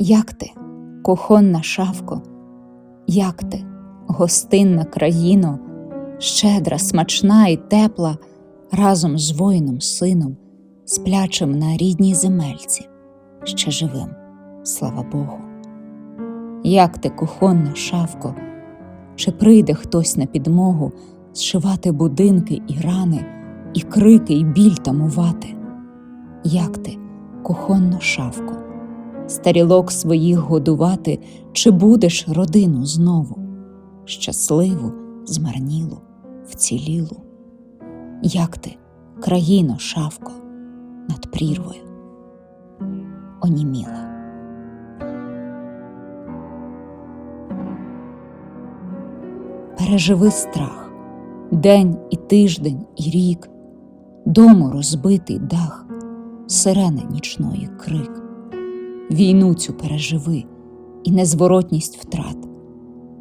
Як ти, кухонна шавко, як ти, гостинна країно, щедра, смачна і тепла, разом з воїном сином, сплячим на рідній земельці, ще живим, слава Богу. Як ти, кухонна шавко, чи прийде хтось на підмогу зшивати будинки і рани, і крики, і біль тамувати? Як ти, кухонна шавко, старілок своїх годувати, чи будеш родину знову, щасливу, змарнілу, вцілілу? Як ти, країно, шавко, над прірвою, оніміла? Переживи страх, день і тиждень, і рік, дому розбитий дах, сирени нічної крик. Війну цю переживи і незворотність втрат,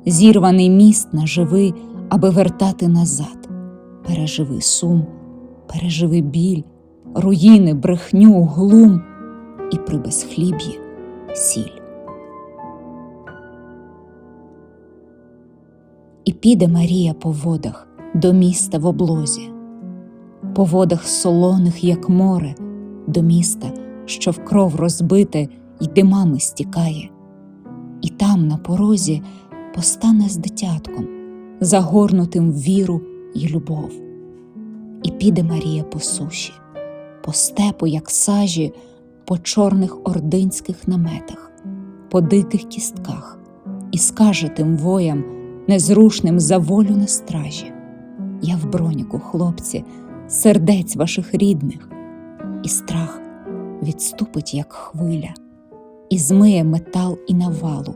зірваний міст наживи, аби вертати назад. Переживи сум, переживи біль, руїни, брехню, глум і при безхліб'ї сіль. І піде Марія по водах до міста в облозі, по водах солоних, як море, до міста, що в кров розбите й димами стікає, і там, на порозі, постане з дитятком, загорнутим в віру й любов. І піде Марія по суші, по степу, як сажі, по чорних ординських наметах, по диких кістках, і скаже тим воям, незрушним за волю на стражі. Я в броніку, хлопці, сердець ваших рідних, і страх відступить, як хвиля, і змиє метал і навалу,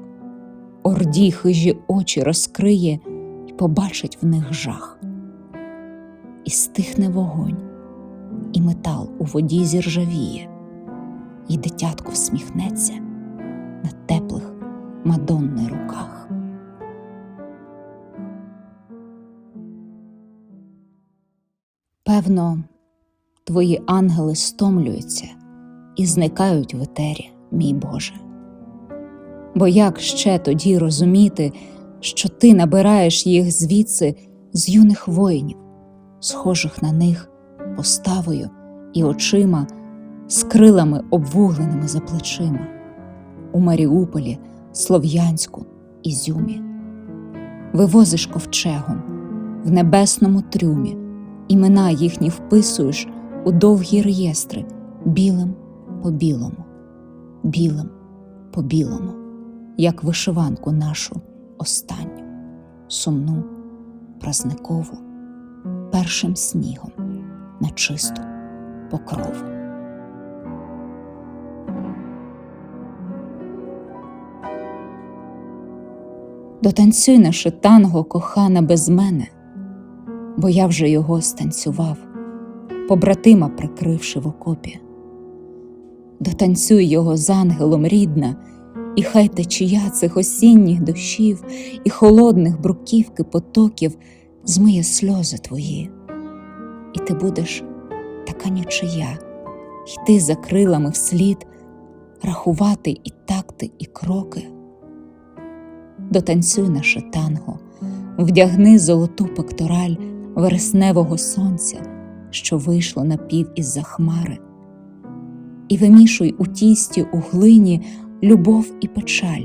орді хижі очі розкриє і побачить в них жах. І стихне вогонь, і метал у воді зіржавіє, і дитятко всміхнеться на теплих мадонни руках. Певно, твої ангели стомлюються і зникають в етері, мій Боже. Бо як ще тоді розуміти, що ти набираєш їх звідси з юних воїнів, схожих на них поставою і очима, з крилами обвугленими за плечима, у Маріуполі, Слов'янську, Ізюмі, вивозиш ковчегом в небесному трюмі імена їхні вписуєш у довгі реєстри білим по білому, білим по білому, як вишиванку нашу останню, сумну, празникову, першим снігом на чисту покрову. Дотанцюй наше танго, кохана, без мене бо я вже його станцював, побратима прикривши в окопі. Дотанцюй його з ангелом рідна, і хай течія цих осінніх дощів і холодних бруківки потоків змиє сльози твої, і ти будеш така нічия, йти за крилами вслід, рахувати і такти, і кроки. Дотанцюй наше танго, вдягни золоту пектораль вересневого сонця, що вийшло на пів із за хмари, і вимішуй у тісті у глині любов і печаль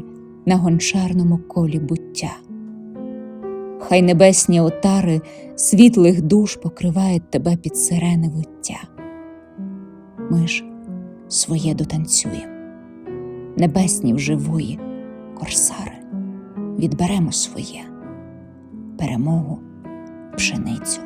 на гончарному колі буття. Хай небесні отари світлих душ покривають тебе під сирени виття. Ми ж своє дотанцюємо, небесні вживої корсари, відберемо своє перемогу пшеницю.